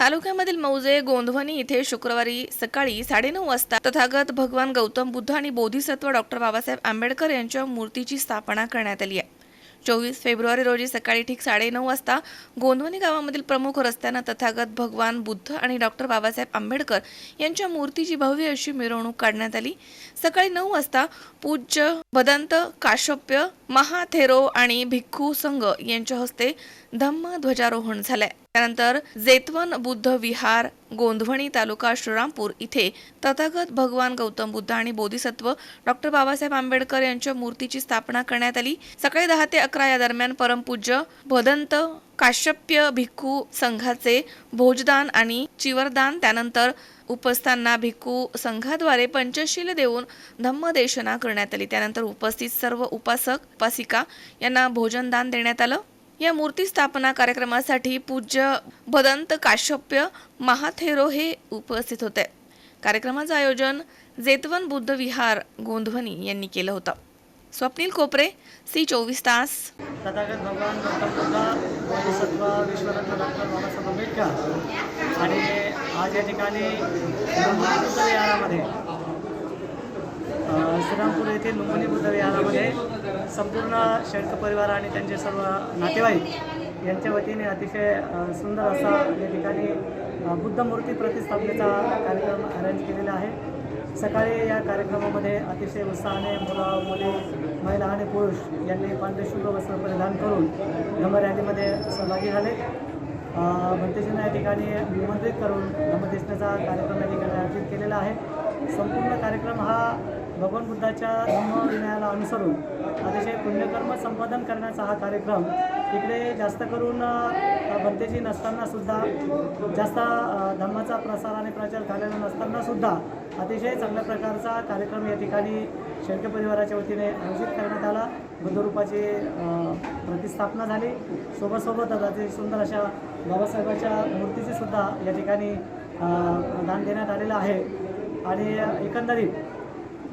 तालुक्यामधील मौजे गोंधवणी इथे शुक्रवारी सकाळी साडेनऊ वाजता तथागत भगवान गौतम बुद्ध आणि बोधिसत्व डॉक्टर बाबासाहेब आंबेडकर यांच्या मूर्तीची स्थापना करण्यात आली आहे. चोवीस फेब्रुवारी रोजी सकाळी ठीक साडेनऊ वाजता गोंधवणी गावामधील प्रमुख रस्त्यानं तथागत भगवान बुद्ध आणि डॉक्टर बाबासाहेब आंबेडकर यांच्या मूर्तीची भव्य अशी मिरवणूक काढण्यात आली. सकाळी नऊ वाजता पूज्य भदंत काश्यप्य महाथेरो आणि भिक्खू संघ यांच्या हस्ते धम्म ध्वजारोहण झालंय. त्यानंतर जेतवन बुद्ध विहार गोंधवणी तालुका श्रीरामपूर इथे तथागत भगवान गौतम बुद्ध आणि बोधिसत्व डॉक्टर बाबासाहेब आंबेडकर यांच्या मूर्तीची स्थापना करण्यात आली. सकाळी दहा ते अकरा या दरम्यान परमपूज्य भदंत काश्यप्य भिक्खू संघाचे भोजदान आणि चिवरदान त्यानंतर उपस्थांना भिक्खू संघाद्वारे पंचशील देऊन धम्मदेशना करण्यात आली. त्यानंतर उपस्थित सर्व उपासक उपासिका यांना भोजनदान देण्यात आलं. या मूर्ती स्थापना कार्यक्रमासाठी पूज्य भदंत काश्यप्य महाथेरो हे उपस्थित होते. कार्यक्रमाचं आयोजन जेतवन बुद्ध विहार गोंधवनी यांनी केलं होतं. स्वप्नील कोपरे सी चोवीस तास. तथागत भगवान गौतम बुद्ध बोधिसत्व विश्वरत्न डॉक्टर बाबासाहेब आंबेडकर. आणि आज या ठिकाणी श्रीरामपूर येथे लुंबिनी बुद्ध विहारामध्ये संपूर्ण शेळक परिवार आणि त्यांचे सर्व नातेवाईक यांच्या वतीने अतिशय सुंदर असा या ठिकाणी बुद्ध मूर्ती प्रतिस्थापनेचा कार्यक्रम अरेंज केलेला आहे. सकाळी या कार्यक्रमामध्ये अतिशय उत्साहाने मुलं मुली महिला आणि पुरुष यांनी पांढरे वस्त्र परिधान करून धम्म रॅलीमध्ये सहभागी झाले. अ, भंतेजींना या ठिकाणी निमंत्रित करून धम्मदेशनाचा कार्यक्रम या ठिकाणी आयोजित केलेला आहे. संपूर्ण कार्यक्रम हा भगवान बुद्धाच्या धर्मविनयाला अनुसरून अतिशय पुण्यकर्म संपादन करण्याचा हा कार्यक्रम इकडे जास्त करून भंतेजी नसताना सुद्धा जास्त धर्माचा प्रसार आणि प्रचार झालेला नसताना सुद्धा अतिशय चांगल्या प्रकारचा कार्यक्रम या ठिकाणी शेळके परिवाराच्या वतीने आयोजित करण्यात आला. बुद्धरूपाची प्रतिस्थापना झाली. सोबतसोबतच अतिशय सुंदर अशा बाबासाहेबाच्या मूर्तीचीसुद्धा या ठिकाणी दान देण्यात आलेलं आहे. आणि एकंदरीत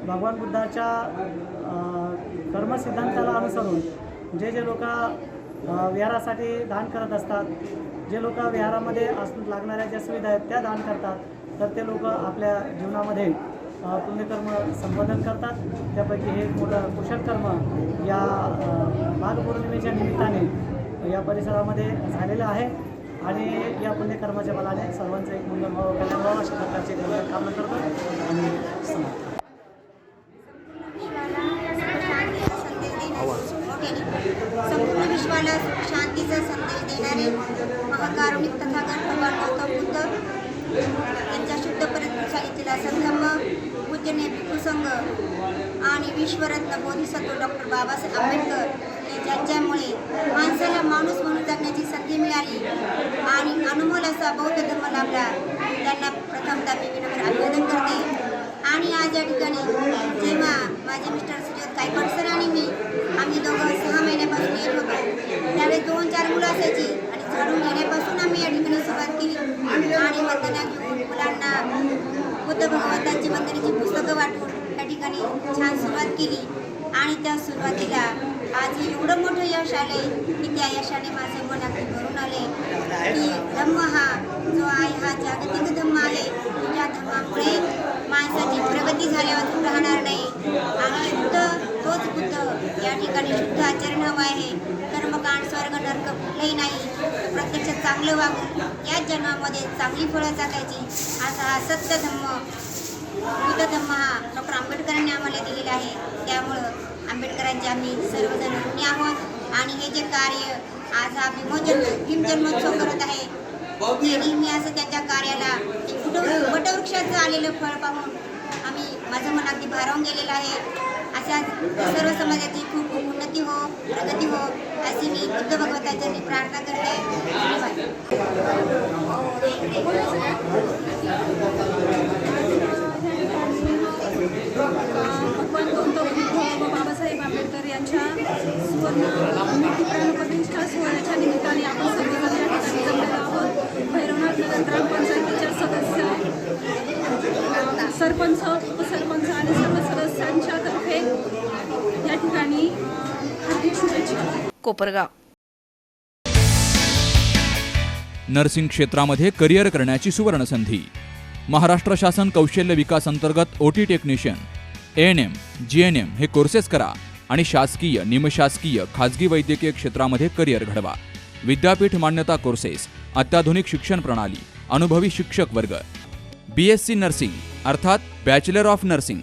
भगवान बुद्धाच्या कर्मसिद्धांताला अनुसरून जे जे लोक विहारासाठी दान करत असतात जे लोक विहारामध्ये असू लागणाऱ्या ज्या सुविधा आहेत त्या दान करतात तर ते लोक आपल्या जीवनामध्ये पुण्यकर्म संपादन करतात. त्यापैकी हे एक मोठं कुशलकर्म या माघपौर्णिमेच्या निमित्ताने या परिसरामध्ये झालेलं आहे. आणि या पुण्यकर्माच्या बलाने सर्वांचं एक मंगल व्हावं कल्याण व्हावं अशा प्रकारचे कामना करतो. आणि समाप्त. संपूर्ण शांतीचा संदेश देणारे महाकारुणिक तथागत भगवान गौतम बुद्ध यांच्या शुद्ध परंपरेचा संगम संधर्म पूजने संघ आणि विश्वरत्न बोधिसत्व डॉक्टर बाबासाहेब आंबेडकर ज्यांच्यामुळे माणसाला माणूस म्हणून जगण्याची संधी मिळाली आणि अनमोल असा बौद्ध धर्म लाभला त्यांना प्रथमतः मी विनम्र अभिवादन करते. आणि आज या ठिकाणी जेव्हा माझे मिस्टर सुजोत कायपड सर आणि मी आम्ही दोघं सहा महिन्यापासून येत होतो. त्यावेळेस दोन चार मुलं असायची आणि झाडून घेण्यापासून आम्ही या ठिकाणी सुरुवात केली. आणि वंदना घेऊन मुलांना बुद्ध भगवंतांची वंदनेची पुस्तकं वाटून त्या ठिकाणी छान सुरुवात केली. आणि त्या सुरुवातीला आज एवढं मोठं यश आले की त्या यशाने माझे मन अगदी भरून आले. की धम्म हा जो आहे हा जागतिक धम्म आहे. त्या धम्मामुळे माणसाची प्रगती झाल्यावर राहणार नाही. आणि शुद्ध तोच बुद्ध या ठिकाणी शुद्ध आचरण हवं आहे. कर्मकांड स्वर्ग नर्क कुठलंही नाही. प्रत्यक्ष चांगलं वागून याच जन्मामध्ये चांगली फळं टाकायची असा हा सत्य धम्म बुद्ध धम्म हा डॉक्टर आंबेडकरांनी आम्हाला दिलेला आहे. त्यामुळं आंबेडकरांचे आम्ही सर्वजण ऋणी आहोत. आणि हे जे कार्य आज हा भीमोजन भीमजन्मोत्सव करत आहे ते नेहमी असं त्याच्या कार्याला कुठं वटवृक्षाचं आलेलं फळ पाहून आम्ही माझं मन अगदी भारावून गेलेलं आहे. अशा सर्व समाजाची खूप उन्नती हो प्रगती हो अशी मी बुद्ध भगवंताच्या मी प्रार्थना करते. बाबासाहेब आंबेडकर यांच्या सुवर्ण प्राणप्रतिष्ठा सोहळ्याच्या निमित्ताने आपण सगळेजण या सदस्य सरपंच उपसरपंच आणि सर्व तर्फे या ठिकाणी हार्दिक शुभेच्छा. कोपरगाव. नर्सिंग क्षेत्रामध्ये करिअर करण्याची सुवर्णसंधी. महाराष्ट्र शासन कौशल्य विकास अंतर्गत OT technician A N M G N M हे कोर्सेस करा आणि शासकीय निमशासकीय खाजगी वैद्यकीय क्षेत्रामध्ये करिअर घडवा. विद्यापीठ मान्यता कोर्सेस अत्याधुनिक शिक्षण प्रणाली अनुभवी शिक्षक वर्ग. बी एस सी नर्सिंग अर्थात बॅचलर ऑफ नर्सिंग.